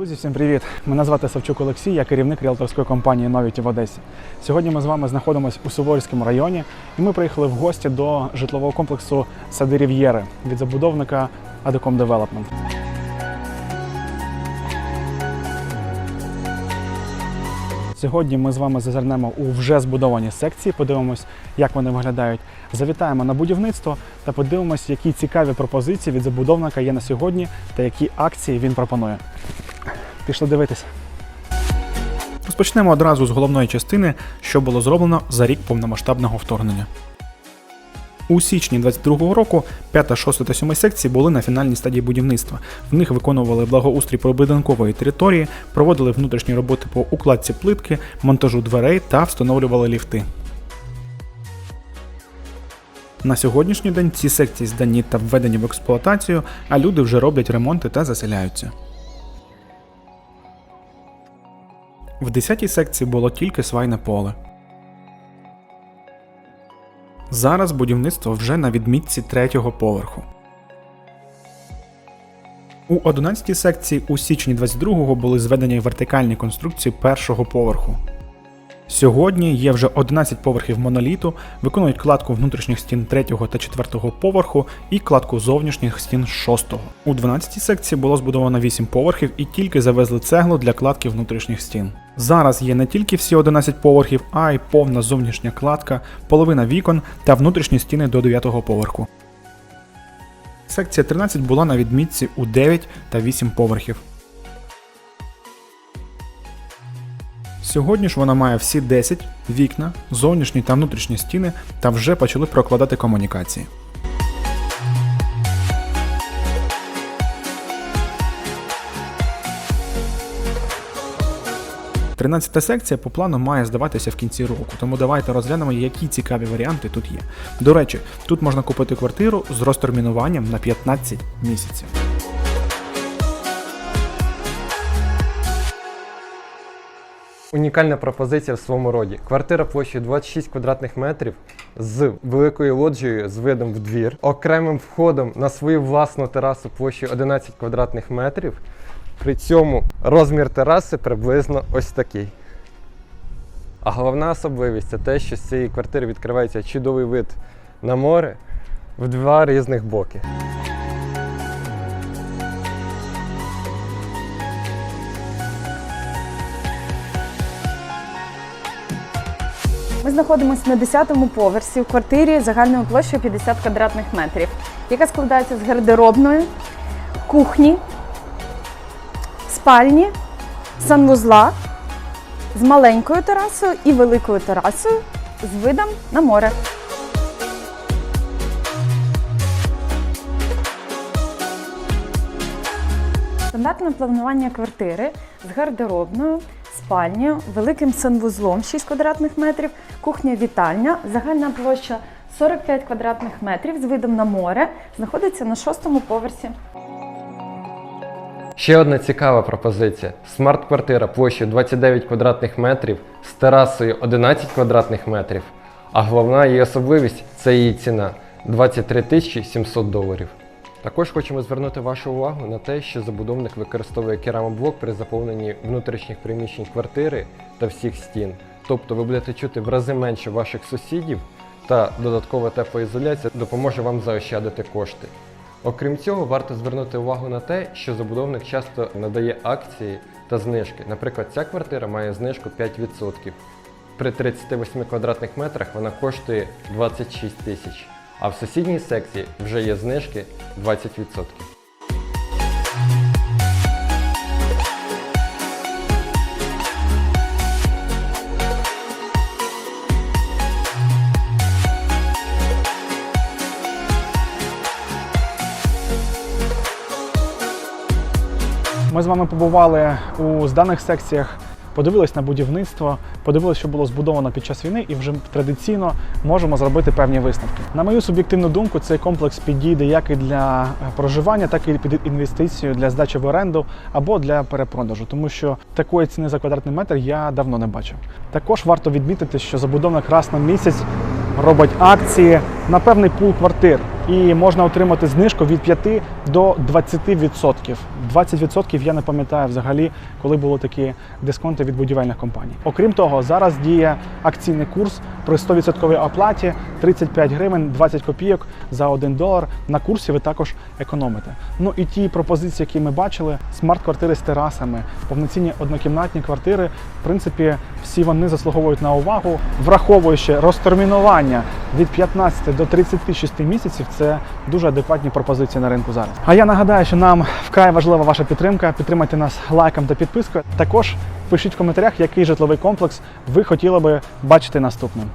Друзі, всім привіт! Мене звати Савчук Олексій, я керівник ріелторської компанії Новіті в Одесі. Сьогодні ми з вами знаходимося у Суворівському районі, і ми приїхали в гості до житлового комплексу Сади Рів'єри від забудовника Adecom Development. Сьогодні ми з вами зазирнемо у вже збудовані секції, подивимось, як вони виглядають. Завітаємо на будівництво та подивимось, які цікаві пропозиції від забудовника є на сьогодні та які акції він пропонує. Пішли дивитися. Розпочнемо одразу з головної частини, що було зроблено за рік повномасштабного вторгнення. У січні 22-го року 5, 6 та 7 секції були на фінальній стадії будівництва. В них виконували благоустрій прибудинкової території, проводили внутрішні роботи по укладці плитки, монтажу дверей та встановлювали ліфти. На сьогоднішній день ці секції здані та введені в експлуатацію, а люди вже роблять ремонти та заселяються. В 10-й секції було тільки свайне поле. Зараз будівництво вже на відмітці третього поверху. У 11 секції у січні 22-го були зведені вертикальні конструкції першого поверху. Сьогодні є вже 11 поверхів моноліту, виконують кладку внутрішніх стін 3 та 4 поверху і кладку зовнішніх стін 6. У 12 секції було збудовано 8 поверхів і тільки завезли цеглу для кладки внутрішніх стін. Зараз є не тільки всі 11 поверхів, а й повна зовнішня кладка, половина вікон та внутрішні стіни до 9 поверху. Секція 13 була на відмітці у 9 та 8 поверхів. Сьогодні ж вона має всі 10 вікна, зовнішні та внутрішні стіни та вже почали прокладати комунікації. Тринадцята секція по плану має здаватися в кінці року, тому давайте розглянемо, які цікаві варіанти тут є. До речі, тут можна купити квартиру з розтермінуванням на 15 місяців. Унікальна пропозиція в своєму роді. Квартира площею 26 квадратних метрів з великою лоджією з видом в двір, окремим входом на свою власну терасу площею 11 квадратних метрів. При цьому розмір тераси приблизно ось такий. А головна особливість це те, що з цієї квартири відкривається чудовий вид на море в два різних боки. Ми знаходимося на 10-му поверсі в квартирі загальною площею 50 квадратних метрів, яка складається з гардеробної, кухні, спальні, санвузла з маленькою терасою і великою терасою з видом на море. Стандартне планування квартири з гардеробною, спальнею, великим санвузлом 6 квадратних метрів, кухня-вітальня, загальна площа 45 квадратних метрів з видом на море, знаходиться на шостому поверсі. Ще одна цікава пропозиція: смарт-квартира площею 29 квадратних метрів з терасою 11 квадратних метрів. А головна її особливість це її ціна 23 тисячі 700 доларів. Також хочемо звернути вашу увагу на те, що забудовник використовує керамоблок при заповненні внутрішніх приміщень квартири та всіх стін. Тобто ви будете чути в рази менше ваших сусідів та додаткова теплоізоляція допоможе вам заощадити кошти. Окрім цього, варто звернути увагу на те, що забудовник часто надає акції та знижки. Наприклад, ця квартира має знижку 5%. При 38 квадратних метрах вона коштує 26 тисяч, а в сусідній секції вже є знижки 20%. Ми з вами побували у зданих секціях, подивились на будівництво, подивилися, що було збудовано під час війни, і вже традиційно можемо зробити певні висновки. На мою суб'єктивну думку, цей комплекс підійде як і для е, проживання, так і під інвестицію для здачі в оренду або для перепродажу, тому що такої ціни за квадратний метр я давно не бачив. Також варто відмітити, що забудовник раз на місяць робить акції на певний пул квартир. І можна отримати знижку від 5 до 20%. 20% я не пам'ятаю взагалі, коли були такі дисконти від будівельних компаній. Окрім того, зараз діє акційний курс при 100% оплаті 35 гривень 20 копійок за 1 долар. На курсі ви також економите. Ну і ті пропозиції, які ми бачили, смарт-квартири з терасами, повноцінні однокімнатні квартири, в принципі, всі вони заслуговують на увагу, враховуючи розтермінування від 15 до 36 місяців. Це дуже адекватні пропозиції на ринку зараз. А я нагадаю, що нам вкрай важлива ваша підтримка. Підтримайте нас лайком та підпискою. Також пишіть в коментарях, який житловий комплекс ви хотіли би бачити наступним.